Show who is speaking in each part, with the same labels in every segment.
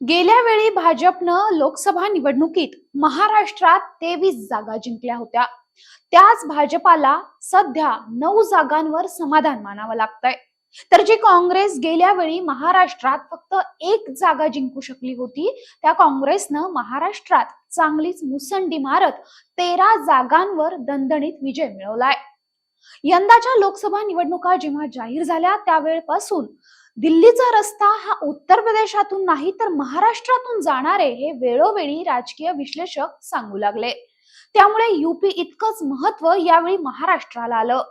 Speaker 1: गेल्या वेळी भाजपनं लोकसभा निवडणुकीत महाराष्ट्रात तेवीस जागा जिंकल्या होत्या. त्याच भाजपाला सध्या नऊ जागांवर समाधान मानावं लागतंय. तर जी काँग्रेस गेल्या वेळी महाराष्ट्रात फक्त एक जागा जिंकू शकली होती त्या काँग्रेसनं महाराष्ट्रात चांगलीच मुसंडी मारत तेरा जागांवर दणदणीत विजय मिळवलाय. यंदाच्या लोकसभा निवडणुका जेव्हा जाहीर झाल्या त्यावेळपासून दिल्लीचा रस्ता हा उत्तर प्रदेशातून नाही तर महाराष्ट्रातून जाणारे हे वेळोवेळी राजकीय विश्लेषक सांगू लागले. त्यामुळे युपी इतकंच महत्त्व यावेळी महाराष्ट्राला आलं.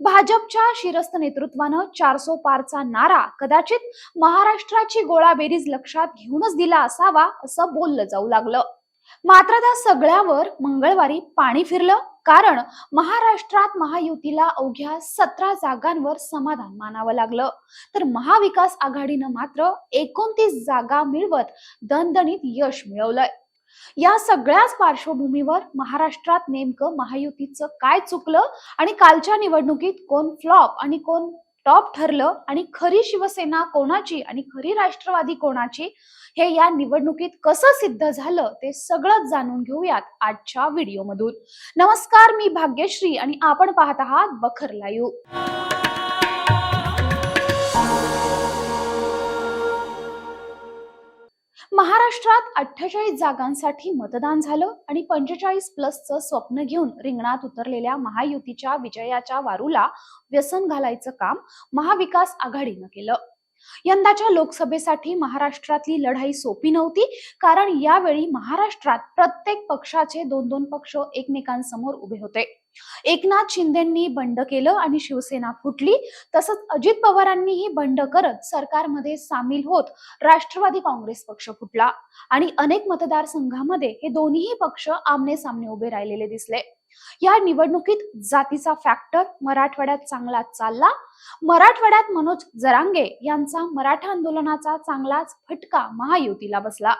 Speaker 1: भाजपच्या शिरस्त नेतृत्वानं चारसो पारचा नारा कदाचित महाराष्ट्राची गोळाबेरीज लक्षात घेऊनच दिला असावा असं बोललं जाऊ लागलं. मात्र त्या सगळ्यावर मंगळवारी पाणी फिरलं. कारण महाराष्ट्रात महायुतीला अवघ्या सतरा जागांवर समाधान मानावं लागलं. तर महाविकास आघाडीनं मात्र एकोणतीस जागा मिळवत दणदणीत यश मिळवलंय. या सगळ्याच पार्श्वभूमीवर महाराष्ट्रात नेमकं महायुतीचं काय चुकलं आणि कालच्या निवडणुकीत कोण फ्लॉप आणि कोण टॉप ठरलं आणि खरी शिवसेना कोणाची आणि खरी राष्ट्रवादी कोणाची हे या निवडणुकीत कसं सिद्ध झालं ते सगळं जाणून घेऊयात आजच्या व्हिडिओमधून. नमस्कार मी भाग्यश्री आणि आपण पाहत आहात बखर लाईव्ह. महाराष्ट्रात अठ्ठेचाळीस जागांसाठी मतदान झालं आणि पंचेचाळीस प्लसचं स्वप्न घेऊन रिंगणात उतरलेल्या महायुतीच्या विजयाच्या वारूला व्यसन घालायचं काम महाविकास आघाडीनं केलं. यंदाच्या लोकसभेसाठी महाराष्ट्रातली लढाई सोपी नव्हती कारण यावेळी महाराष्ट्रात प्रत्येक पक्षाचे दोन दोन पक्ष एकमेकांसमोर उभे होते. एकनाथ शिंदेंनी बंड केलं आणि शिवसेना फुटली. तसंच अजित पवारांनीही बंड करत सरकारमध्ये सामील होत राष्ट्रवादी काँग्रेस पक्ष फुटला. आणि अनेक मतदारसंघामध्ये हे दोन्ही पक्ष आमने सामने उभे राहिलेले दिसले. या निवडणुकीत जातीचा फॅक्टर मराठवाड्यात चांगला चालला. मराठवाड्यात मनोज जरांगे यांचा मराठा आंदोलनाचा चांगलाच फटका महायुतीला बसला.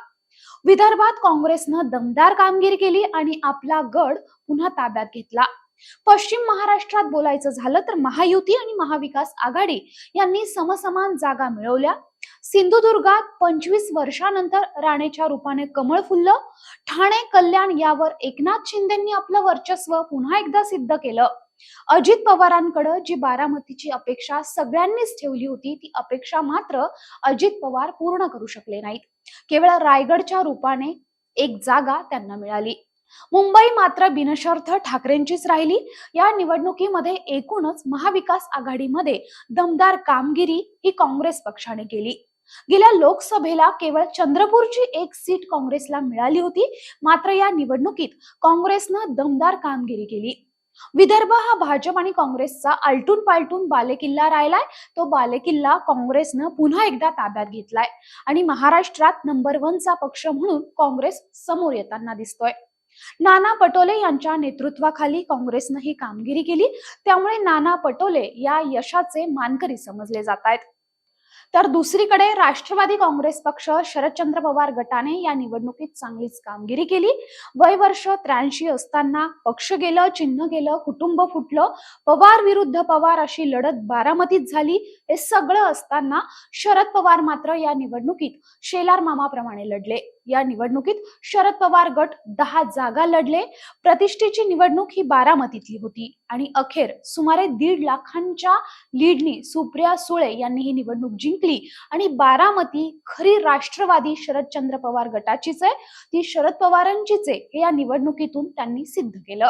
Speaker 1: विदर्भात काँग्रेसनं दमदार कामगिरी केली आणि आपला गड पुन्हा ताब्यात घेतला. पश्चिम महाराष्ट्रात बोलायचं झालं तर महायुती आणि महाविकास आघाडी यांनी समसमान जागा मिळवल्या. सिंधुदुर्गात पंचवीस वर्षानंतर राणेच्या रूपाने कमळ फुललं. ठाणे कल्याण यावर एकनाथ शिंदेंनी आपलं वर्चस्व पुन्हा एकदा सिद्ध केलं. अजित पवारांकडे जी बारामतीची अपेक्षा सगळ्यांनीच ठेवली होती ती अपेक्षा मात्र अजित पवार पूर्ण करू शकले नाहीत. केवळ रायगडच्या रूपाने एक जागा त्यांना मिळाली. मुंबई मात्र बिनशर्त ठाकरेंचीच राहिली. या निवडणुकीमध्ये एकूणच महाविकास आघाडीमध्ये दमदार कामगिरी ही काँग्रेस पक्षाने केली. गेल्या लोकसभेला केवळ चंद्रपूरची एक सीट काँग्रेसला मिळाली होती मात्र या निवडणुकीत काँग्रेसनं दमदार कामगिरी केली. विदर्भ हा भाजप आणि काँग्रेसचा आलटून पालटून बालेकिल्ला राहिलाय. तो बालेकिल्ला काँग्रेसनं पुन्हा एकदा ताब्यात घेतलाय. आणि महाराष्ट्रात नंबर वनचा पक्ष म्हणून काँग्रेस समोर येताना दिसतोय. नाना पटोले यांच्या नेतृत्वाखाली काँग्रेसनं ही कामगिरी केली. त्यामुळे नाना पटोले या यशाचे मानकरी समजले जात आहेत तर दुसरीकडे राष्ट्रवादी काँग्रेस पक्ष शरदचंद्र पवार गटाने या निवडणुकीत चांगलीच कामगिरी केली. वय वर्ष त्र्याऐंशी असताना पक्ष गेलं चिन्ह गेलं कुटुंब फुटलं. पवार विरुद्ध पवार अशी लढत बारामतीत झाली. हे सगळं असताना शरद पवार मात्र या निवडणुकीत शेलार मामाप्रमाणे लढले. या निवडणुकीत शरद पवार गट दहा जागा लढले. प्रतिष्ठेची निवडणूक ही बारामतीतली होती. आणि अखेर सुमारे दीड लाखांच्या लीडनी सुप्रिया सुळे यांनी ही निवडणूक जिंकली. आणि बारामती खरी राष्ट्रवादी शरदचंद्र पवार गटाचीच आहे. ती शरद पवारांचीच आहे हे या निवडणुकीतून त्यांनी सिद्ध केलं.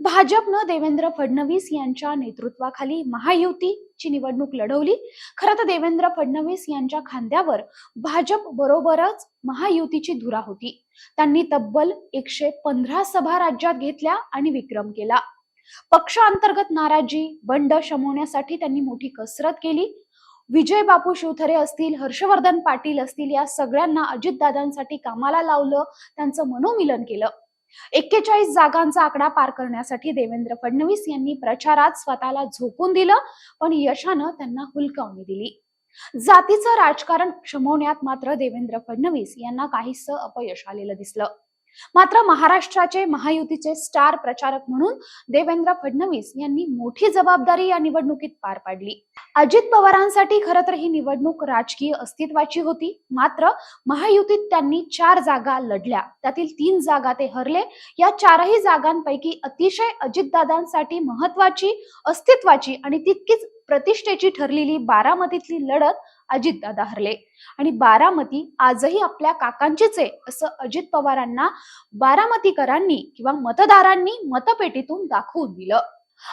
Speaker 1: भाजपनं देवेंद्र फडणवीस यांच्या नेतृत्वाखाली महायुतीची निवडणूक लढवली. खरं तर देवेंद्र फडणवीस यांच्या खांद्यावर भाजप बरोबरच महायुतीची धुरा होती. त्यांनी तब्बल एकशे पंधरा सभा राज्यात घेतल्या आणि विक्रम केला. पक्षांतर्गत नाराजी बंड शमवण्यासाठी त्यांनी मोठी कसरत केली. विजय बापू शिवथरे असतील हर्षवर्धन पाटील असतील या सगळ्यांना अजितदादांसाठी कामाला लावलं त्यांचं मनोमिलन केलं. एक्केचाळीस जागांचा आकडा पार करण्यासाठी देवेंद्र फडणवीस यांनी प्रचारात स्वतःला झोकून दिलं पण यशानं त्यांना हुलकावणी दिली. जातीचं राजकारण क्षमवण्यात मात्र देवेंद्र फडणवीस यांना काहीसं अपयश आलेलं दिसलं. मात्र महाराष्ट्राचे महायुतीचे स्टार प्रचारक म्हणून देवेंद्र फडणवीस यांनी मोठी जबाबदारी या निवडणुकीत पार पाडली. अजित पवारांसाठी खरं तर ही निवडणूक राजकीय अस्तित्वाची होती. मात्र महायुतीत त्यांनी चार जागा लढल्या. त्यातील तीन जागा ते हरले. या चारही जागांपैकी अतिशय अजितदादांसाठी महत्वाची अस्तित्वाची आणि तितकीच प्रतिष्ठेची ठरलेली बारामतीतली लढत अजितदादा हरले. आणि बारामती आजही आपल्या काकांचीच आहे असं अजित पवारांना बारामतीकरांनी किंवा मतदारांनी मतपेटीतून दाखवून दिलं.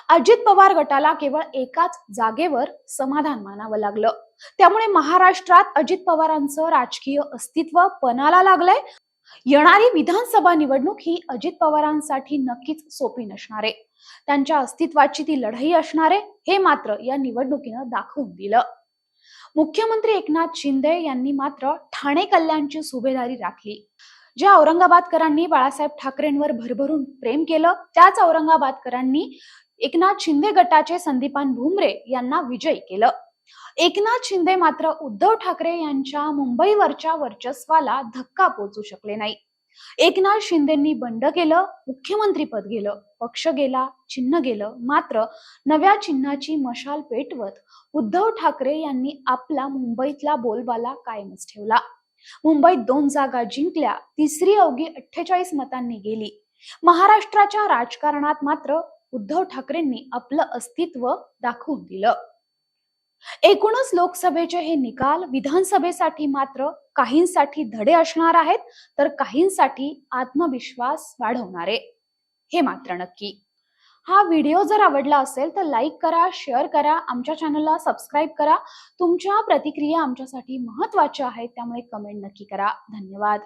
Speaker 1: अजित पवार गटाला केवळ एकाच जागेवर समाधान मानावं लागलं. त्यामुळे महाराष्ट्रात अजित पवारांचं राजकीय अस्तित्व पणाला लागलंय. येणारी विधानसभा निवडणूक ही अजित पवारांसाठी नक्कीच सोपी नसणार आहे. त्यांच्या अस्तित्वाची ती लढाई असणार आहे हे मात्र या निवडणुकीनं दाखवून दिलं. मुख्यमंत्री एकनाथ शिंदे यांनी मात्र ठाणे कल्याणची सुभेदारी राखली. ज्या औरंगाबादकरांनी बाळासाहेब ठाकरेंवर भरभरून प्रेम केलं त्याच औरंगाबादकरांनी एकनाथ शिंदे गटाचे संदीपान भुमरे यांना विजयी केलं. एकनाथ शिंदे मात्र उद्धव ठाकरे यांच्या मुंबईवरच्या वर्चस्वाला धक्का पोचू शकले नाही. एकनाथ शिंदेंनी बंड केलं मुख्यमंत्रीपद गेलं पक्ष गेला चिन्ह गेलं. मात्र नव्या चिन्हाची मशाल पेटवत उद्धव ठाकरे यांनी आपला मुंबईतला बोलबाला कायमच ठेवला. मुंबईत दोन जागा जिंकल्या तिसरी अवघी अठ्ठेचाळीस मतांनी गेली. महाराष्ट्राच्या राजकारणात मात्र उद्धव ठाकरेंनी आपलं अस्तित्व दाखवून दिलं. एकूणच लोकसभेचे हे निकाल विधानसभेसाठी मात्र काहींसाठी धडे असणार आहेत तर काहींसाठी आत्मविश्वास वाढवणारे. हे मात्र नक्की. हा व्हिडिओ जर आवडला असेल तर लाईक करा शेअर करा आमच्या चॅनलला सबस्क्राईब करा. तुमच्या प्रतिक्रिया आमच्यासाठी महत्त्वाच्या आहेत त्यामुळे कमेंट नक्की करा. धन्यवाद.